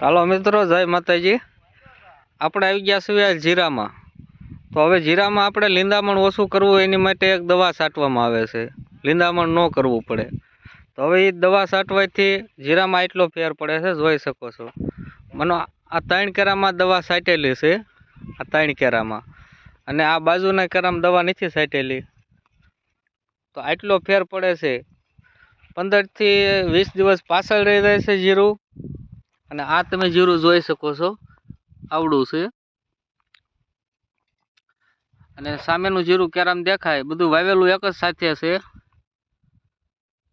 હાલો મિત્રો, જય માતાજી. આપણે આવી ગયા છીએ જીરામાં. તો હવે જીરામાં આપણે લીંદામણ ઓછું કરવું, એની માટે એક દવા છાંટવામાં આવે છે. લીંદામણ ન કરવું પડે. તો હવે એ દવા છાંટવાથી જીરામાં એટલો ફેર પડે છે, જોઈ શકો છો. મને આ ત્રણ કેરામાં દવા છાંટેલી છે, આ ત્રણ કેરામાં. અને આ બાજુના કેરામાં દવા નથી છાંટેલી. તો આટલો ફેર પડે છે. પંદરથી વીસ દિવસ પાછળ રહી જાય છે જીરું. અને આ તમે જીરું જોઈ શકો છો, આવડું છે. અને સામેનું જીરું કેરામ દેખાય, બધું વાવેલું એક જ સાથે છે.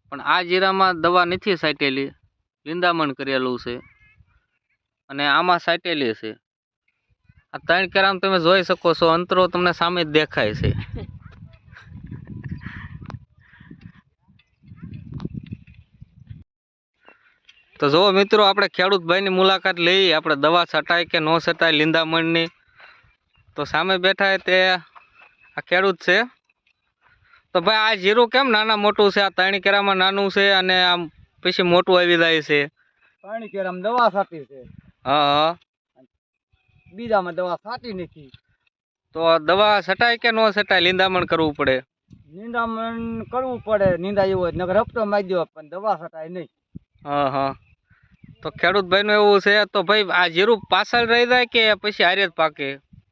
પણ આ જીરામાં દવા નથી સાટેલી લીંદામણ કરેલું છે. અને આમાં સાટેલી છે. આ ત્રણ કેરામ તમે જોઈ શકો છો, અંતરો તમને સામે જ દેખાય છે. તો જુઓ મિત્રો આપણે ખેડૂત ભાઈની મુલાકાત લઈ આપણે દવા છટાય કે ન છટાય લીંદામણની. તો સામે બેઠા તે આ ખેડૂત છે. તો ભાઈ આ જીરું કેમ નાના મોટું છે? આ ત્રણ કેરામાં નાનું છે અને આમ પછી મોટું આવી જાય છે. પાણી કેરામાં દવા છાટી છે. હા. હા બીજામાં દવા છાંટી નથી તો દવા છટાય કે ન છટાય લીંદામણ કરવું પડે? નિંદામણ કરવું પડે. નિંદા એવું હોય નકર હપ્તો મારી દો પણ દવા છટાય નહીં. હા હા. તો ખેડૂત ભાઈનું એવું છે તો ભાઈ આ જીરું પાછળ રહી જાય કે પછી હારે જ પાકે?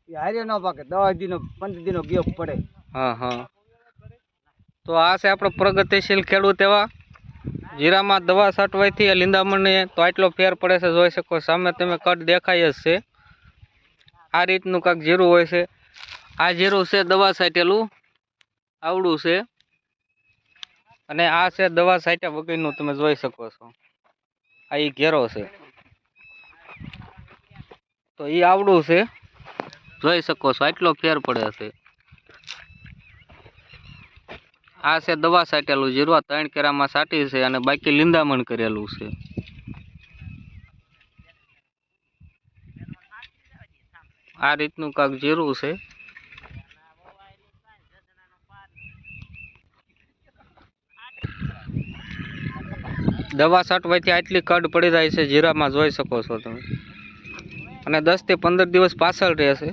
એ હારે ન પાકે દવા દિનો પંદર દિનો ગેપ પડે. હા હા. તો આ છે આપણો પ્રગતિશીલ ખેડૂત એવા. જીરામાં દવા છાંટવાથી લીંદામણને તો આટલો ફેર પડે છે જોઈ શકો સામે તમે કટ દેખાય જ છે. આ રીતનું કાંક જીરું હોય છે. આ જીરું છે દવા છાંટેલું આવડું છે. અને આ છે દવા છાંટ્યા વગરનું તમે જોઈ શકો છો. આ એ ઘેરો છે. તો એ આવડું છે. જોઈ શકો છો, આટલો ફેર પડે છે. આ છે દવા છાંટેલું, જીરવા ત્રણ કેરામાં સાટી છે અને બાકી લીંદામણ કરેલું છે. આ રીતનું કાંક જીરું છે. દવા છાંટવાથી આટલી કડ પડી જાય છે, જીરામાં જોઈ શકો છો તમે. અને દસથી પંદર દિવસ પાછળ રહેશે